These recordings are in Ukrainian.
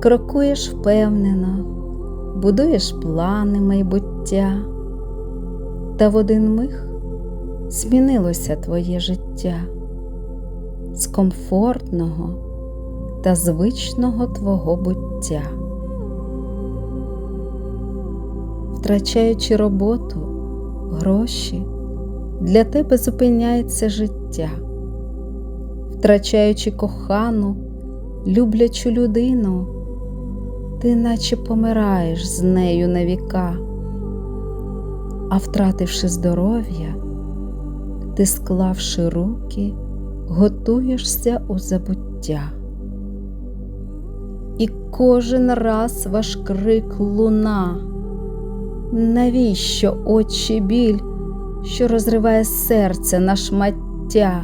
крокуєш впевнено, будуєш плани майбуття, та в один миг змінилося твоє життя з комфортного та звичного твого буття. Втрачаючи роботу, гроші, для тебе зупиняється життя, втрачаючи кохану, люблячу людину, ти наче помираєш з нею на віка, а втративши здоров'я, ти, склавши руки, готуєшся у забуття. І кожен раз ваш крик луна. Навіщо очі біль, що розриває серце на шмаття?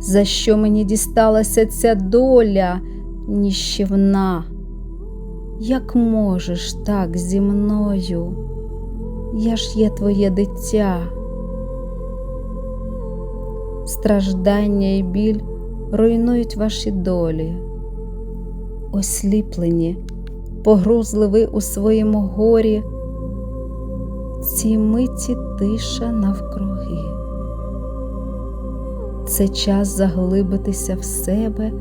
За що мені дісталася ця доля ніщівна? Як можеш так зі мною? Я ж є твоє дитя. Страждання і біль руйнують ваші долі. Осліплені, погрузли ви у своєму горі, цій миті тиша навкруги. Це час заглибитися в себе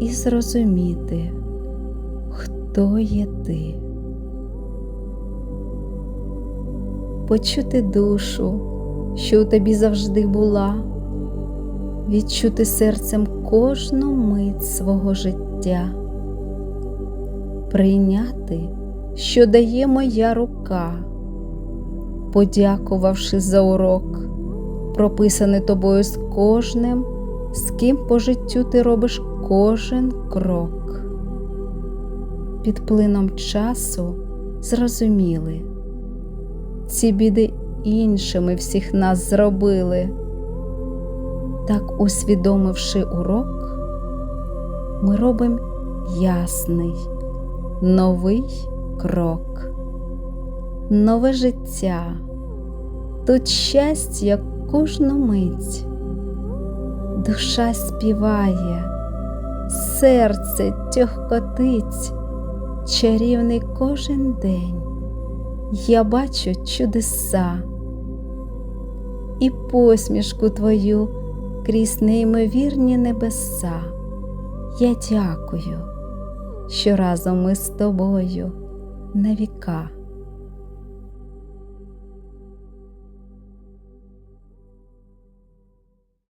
і зрозуміти, хто є ти. Почути душу, що у тобі завжди була, відчути серцем кожну мить свого життя, прийняти, що дає моя рука, подякувавши за урок, прописаний тобою з кожним, з ким по життю ти робиш кожен крок. Під плином часу зрозуміли, ці біди іншими всіх нас зробили. Так, усвідомивши урок, ми робимо ясний, новий крок, нове життя, тут щастя кожну мить, душа співає, серце тьохкотить, чарівний кожен день. Я бачу чудеса і посмішку твою крізь неймовірні небеса. Я дякую, що разом ми з тобою на віка.